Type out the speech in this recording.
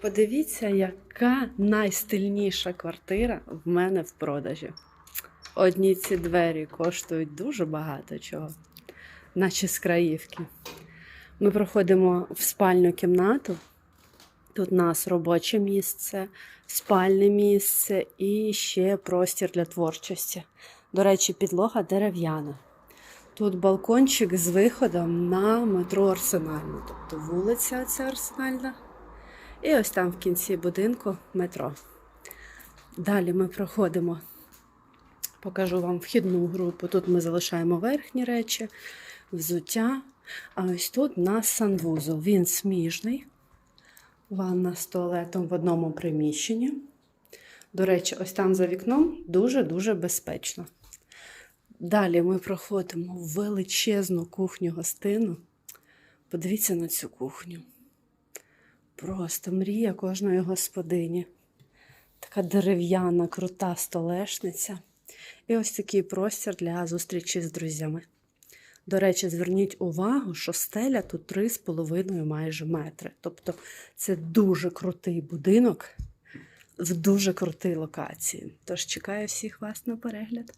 Подивіться, яка найстильніша квартира в мене в продажі. Одні ці двері коштують дуже багато чого, наче з краївки. Ми проходимо в спальну кімнату. Тут у нас робоче місце, спальне місце і ще простір для творчості. До речі, підлога дерев'яна. Тут балкончик з виходом на метро Арсенальну, тобто вулиця ця Арсенальна. І ось там в кінці будинку метро. Далі ми проходимо, покажу вам вхідну групу. Тут ми залишаємо верхні речі, взуття. А ось тут у нас санвузол. Він сміжний. Ванна з туалетом в одному приміщенні. До речі, ось там за вікном дуже-дуже безпечно. Далі ми проходимо величезну кухню-гостину. Подивіться на цю кухню. Просто мрія кожної господині. Така дерев'яна, крута столешниця. І ось такий простір для зустрічі з друзями. До речі, зверніть увагу, що стеля тут 3,5 майже метри. Тобто це дуже крутий будинок в дуже крутій локації. Тож чекаю всіх вас на перегляд.